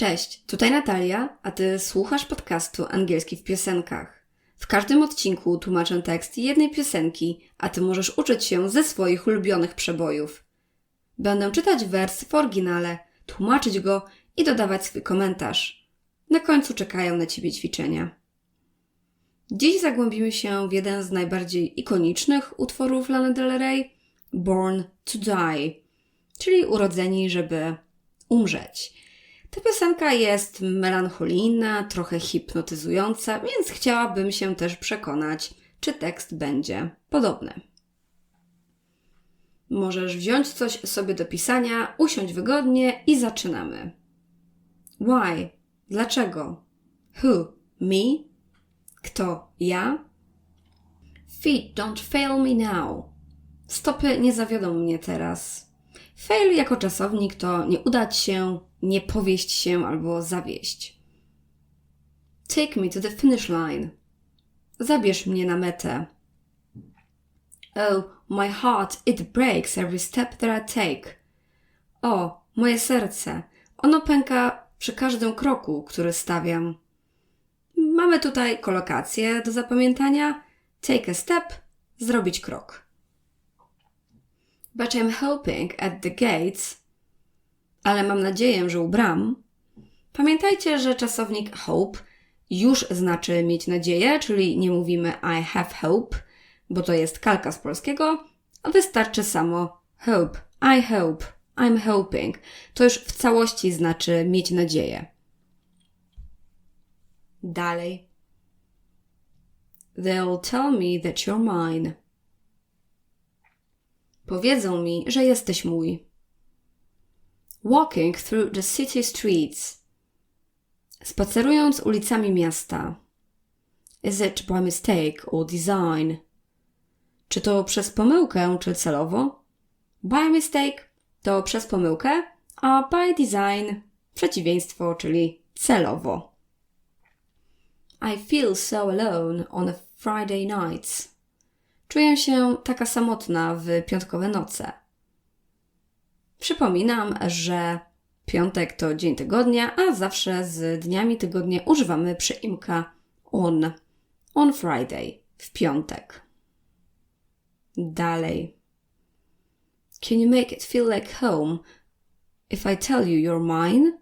Cześć, tutaj Natalia, a ty słuchasz podcastu Angielski w piosenkach. W każdym odcinku tłumaczę tekst jednej piosenki, a ty możesz uczyć się ze swoich ulubionych przebojów. Będę czytać wers w oryginale, tłumaczyć go i dodawać swój komentarz. Na końcu czekają na ciebie ćwiczenia. Dziś zagłębimy się w jeden z najbardziej ikonicznych utworów Lana Del Rey, Born to Die, czyli urodzeni, żeby umrzeć. Ta piosenka jest melancholijna, trochę hipnotyzująca, więc chciałabym się też przekonać, czy tekst będzie podobny. Możesz wziąć coś sobie do pisania, usiąść wygodnie i zaczynamy. Why? Dlaczego? Who? Me? Kto? Ja? Feet don't fail me now. Stopy nie zawiodą mnie teraz. Fail jako czasownik to nie udać się, nie powieść się albo zawieść. Take me to the finish line. Zabierz mnie na metę. Oh, my heart, it breaks every step that I take. O, moje serce, ono pęka przy każdym kroku, który stawiam. Mamy tutaj kolokację do zapamiętania. Take a step, zrobić krok. But I'm hoping at the gates ale mam nadzieję, że u bram. Pamiętajcie, że czasownik hope już znaczy mieć nadzieję, czyli nie mówimy I have hope, bo to jest kalka z polskiego, a wystarczy samo hope, I hope, I'm hoping. To już w całości znaczy mieć nadzieję. Dalej. They'll tell me that you're mine. Powiedzą mi, że jesteś mój. Walking through the city streets. Spacerując ulicami miasta. Is it by mistake or design? Czy to przez pomyłkę, czy celowo? By mistake to przez pomyłkę, a by design przeciwieństwo, czyli celowo. I feel so alone on a Friday nights. Czuję się taka samotna w piątkowe noce. Przypominam, że piątek to dzień tygodnia, a zawsze z dniami tygodnia używamy przyimka on. On Friday, w piątek. Dalej. Can you make it feel like home if I tell you you're mine?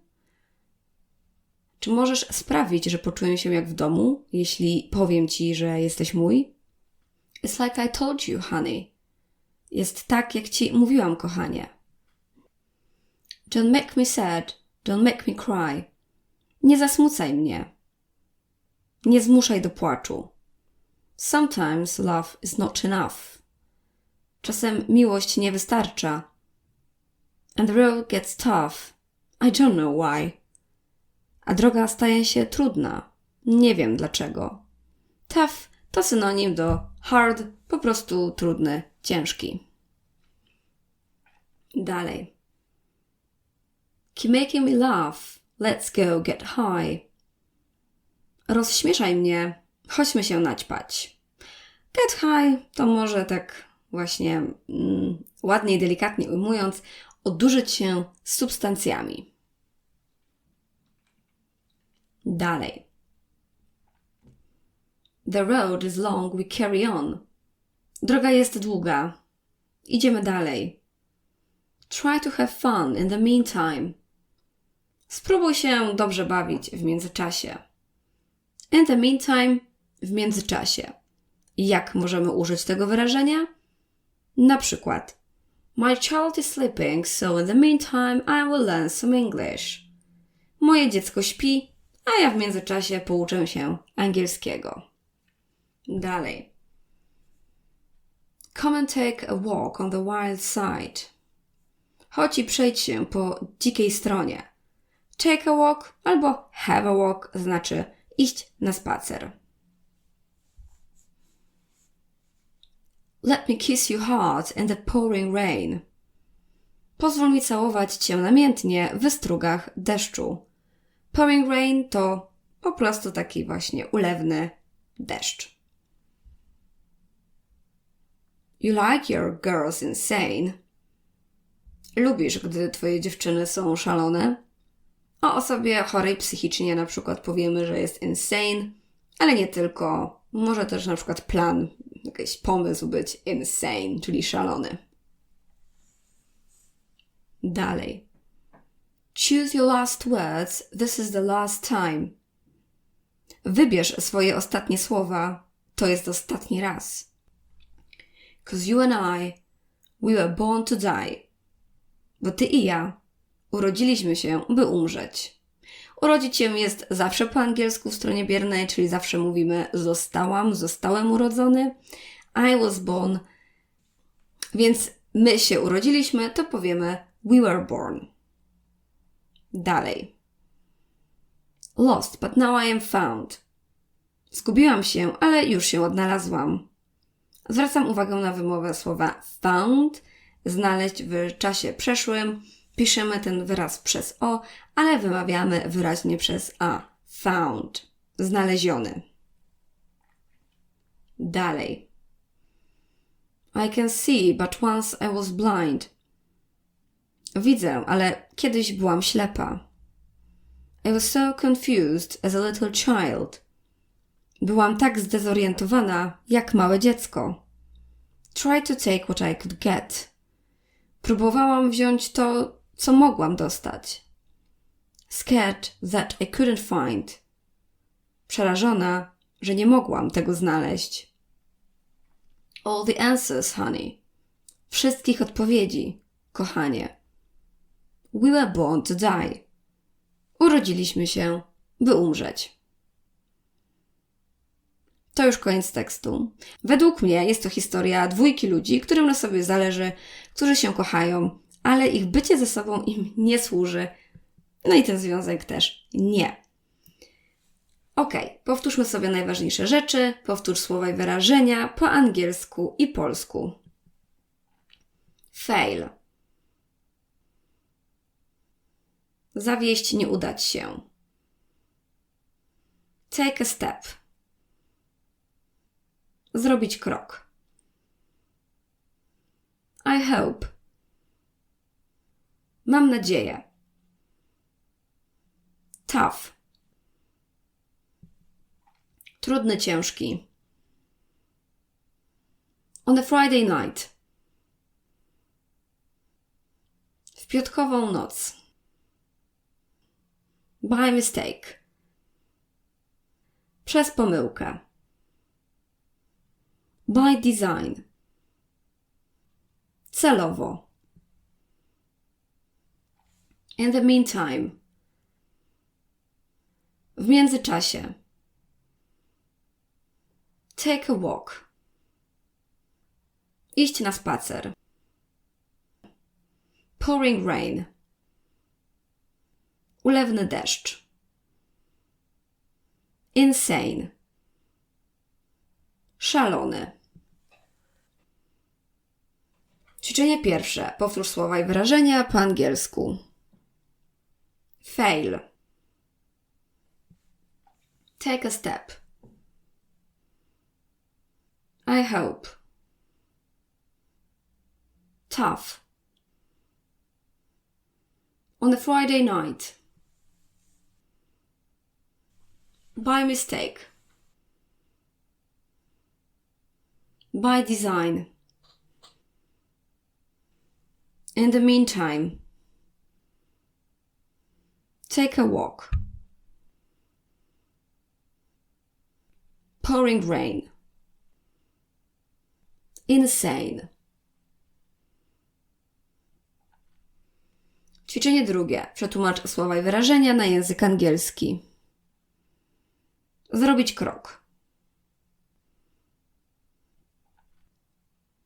Czy możesz sprawić, że poczuję się jak w domu, jeśli powiem ci, że jesteś mój? It's like I told you, honey. Jest tak, jak ci mówiłam, kochanie. Don't make me sad, don't make me cry. Nie zasmucaj mnie. Nie zmuszaj do płaczu. Sometimes love is not enough. Czasem miłość nie wystarcza. And the road gets tough. I don't know why. A droga staje się trudna. Nie wiem dlaczego. Tough to synonim do hard, po prostu trudny, ciężki. Dalej. Keep making me laugh. Let's go get high. Rozśmieszaj mnie. Chodźmy się naćpać. Get high to może tak właśnie mm, ładnie i delikatnie ujmując, odurzyć się substancjami. Dalej. The road is long, we carry on. Droga jest długa. Idziemy dalej. Try to have fun in the meantime. Spróbuj się dobrze bawić w międzyczasie. In the meantime, w międzyczasie. Jak możemy użyć tego wyrażenia? Na przykład, My child is sleeping, so in the meantime I will learn some English. Moje dziecko śpi, a ja w międzyczasie pouczę się angielskiego. Dalej. Come and take a walk on the wild side. Chodź i przejdź się po dzikiej stronie. Take a walk albo have a walk znaczy iść na spacer. Let me kiss you hard in the pouring rain. Pozwól mi całować cię namiętnie w strugach deszczu. Pouring rain to po prostu taki właśnie ulewny deszcz. You like your girls insane. Lubisz, gdy twoje dziewczyny są szalone? O osobie chorej psychicznie na przykład powiemy, że jest insane, ale nie tylko. Może też na przykład plan, jakiś pomysł być insane, czyli szalony. Dalej. Choose your last words. This is the last time. Wybierz swoje ostatnie słowa. To jest ostatni raz. Cause you and I, we were born to die. Bo ty i ja urodziliśmy się, by umrzeć. Urodzić się jest zawsze po angielsku w stronie biernej, czyli zawsze mówimy zostałam, zostałem urodzony. I was born. Więc my się urodziliśmy, to powiemy we were born. Dalej. Lost, but now I am found. Zgubiłam się, ale już się odnalazłam. Zwracam uwagę na wymowę słowa found, znaleźć w czasie przeszłym. Piszemy ten wyraz przez o, ale wymawiamy wyraźnie przez a. Found. Znaleziony. Dalej. I can see, but once I was blind. Widzę, ale kiedyś byłam ślepa. I was so confused as a little child. Byłam tak zdezorientowana, jak małe dziecko. Try to take what I could get. Próbowałam wziąć to, co mogłam dostać. Scared that I couldn't find. Przerażona, że nie mogłam tego znaleźć. All the answers, honey. Wszystkich odpowiedzi, kochanie. We were born to die. Urodziliśmy się, by umrzeć. To już koniec tekstu. Według mnie jest to historia dwójki ludzi, którym na sobie zależy, którzy się kochają, ale ich bycie ze sobą im nie służy. No i ten związek też nie. Ok, powtórzmy sobie najważniejsze rzeczy, powtórz słowa i wyrażenia po angielsku i polsku. Fail. Zawieść, nie udać się. Take a step. Zrobić krok. I hope. Mam nadzieję. Tough. Trudny, ciężki. On a Friday night. W piątkową noc. By mistake. Przez pomyłkę. By design. Celowo. In the meantime. W międzyczasie. Take a walk. Iść na spacer. Pouring rain. Ulewny deszcz. Insane. Szalony. Ćwiczenie pierwsze. Powtórz słowa i wyrażenia po angielsku. Fail. Take a step. I hope. Tough. On a Friday night. By mistake. By design. In the meantime, take a walk. Pouring rain. Insane. Ćwiczenie drugie. Przetłumacz słowa i wyrażenia na język angielski. Zrobić krok.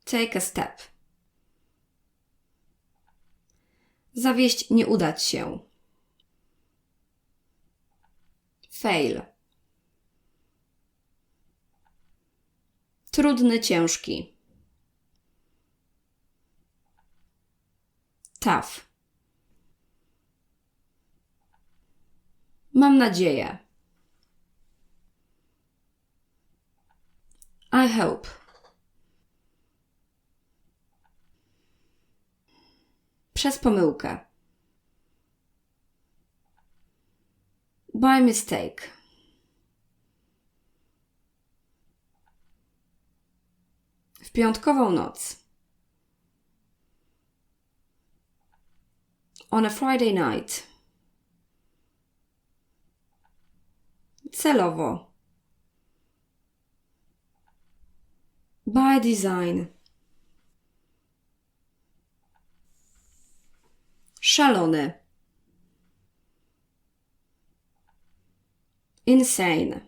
Take a step. Zawieść, nie udać się. Fail. Trudny, ciężki. Tough. Mam nadzieję. I hope. Przez pomyłkę. By mistake. W piątkową noc. On a Friday night. Celowo. By design. Szalony. Insane.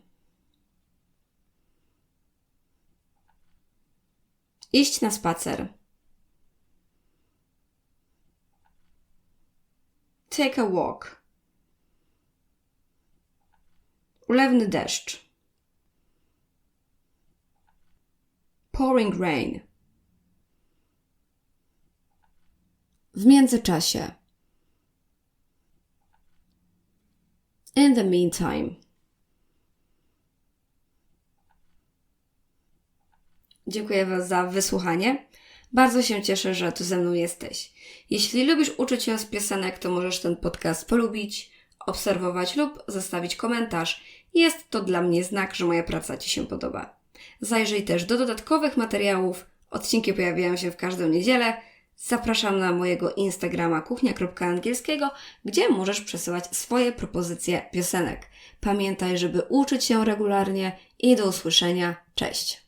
Iść na spacer. Take a walk. Ulewny deszcz. Pouring rain. W międzyczasie. In the meantime. Dziękuję Was za wysłuchanie. Bardzo się cieszę, że tu ze mną jesteś. Jeśli lubisz uczyć się z piosenek, to możesz ten podcast polubić, obserwować lub zostawić komentarz. Jest to dla mnie znak, że moja praca Ci się podoba. Zajrzyj też do dodatkowych materiałów. Odcinki pojawiają się w każdą niedzielę. Zapraszam na mojego Instagrama kuchnia.angielskiego, gdzie możesz przesyłać swoje propozycje piosenek. Pamiętaj, żeby uczyć się regularnie i do usłyszenia. Cześć!